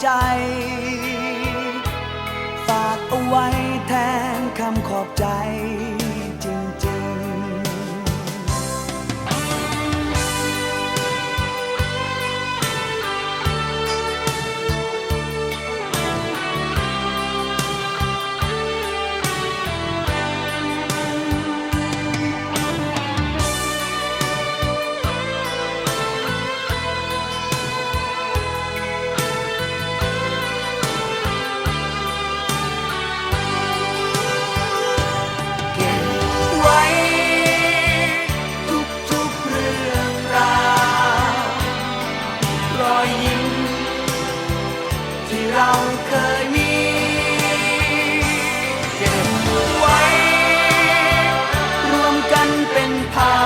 ใจ เราเคยมีเก็บไว้ รวมกันเป็นภา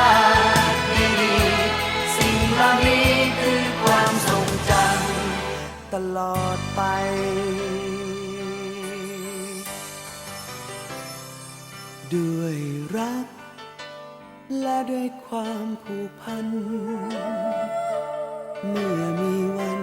พดีๆสิ่งเหล่านี้คือความทรงจำตลอดไปด้วยรัก และด้วยความผูกพัน เมื่อมีวัน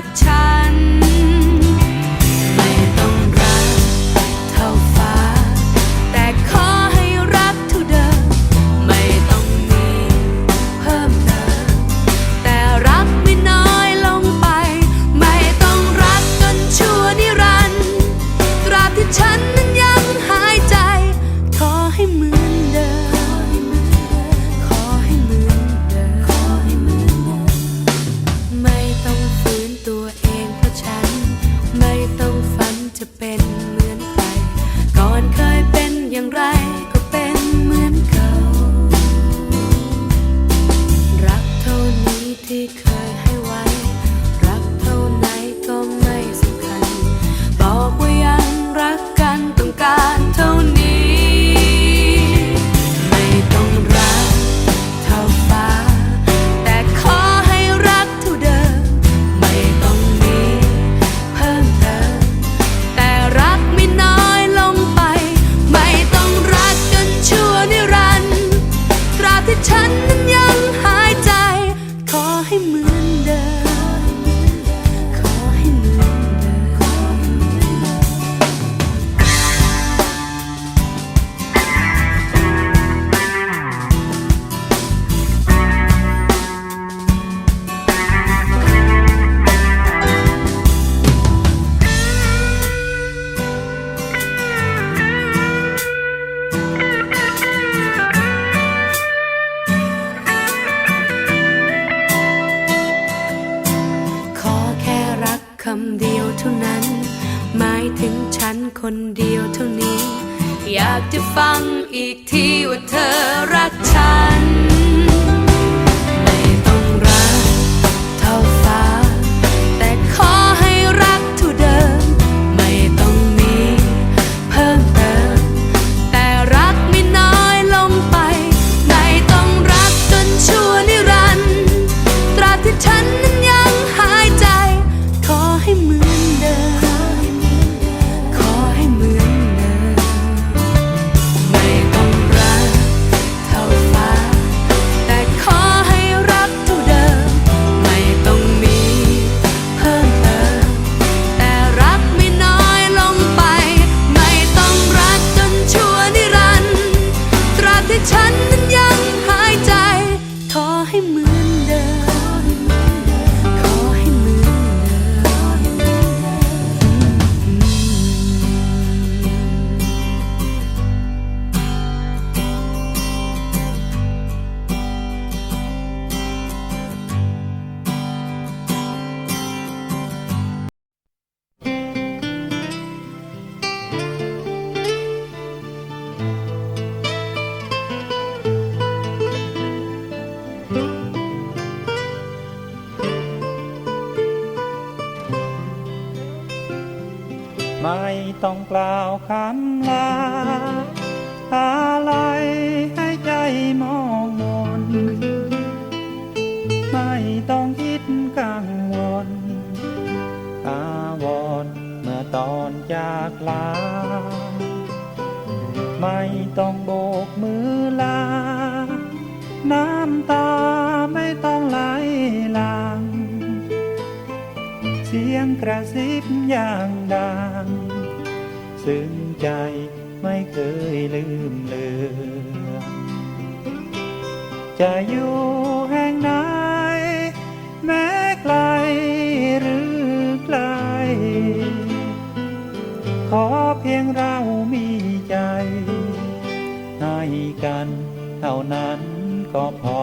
ก ฟังอีกทีว่าเธอ ไม่ต้องกล่าวคำลา ทิบยอย่างดังซึ้งใจไม่เคยลืมเลือนจะอยู่แห่งไหน แม้ไกลหรือไกล ขอเพียงเรามีใจ ให้กันเท่านั้นก็พอ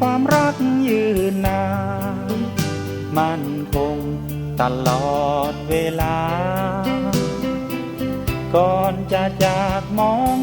ความรักยืนนานมั่นคงตลอดเวลา ก่อนจะจากมอง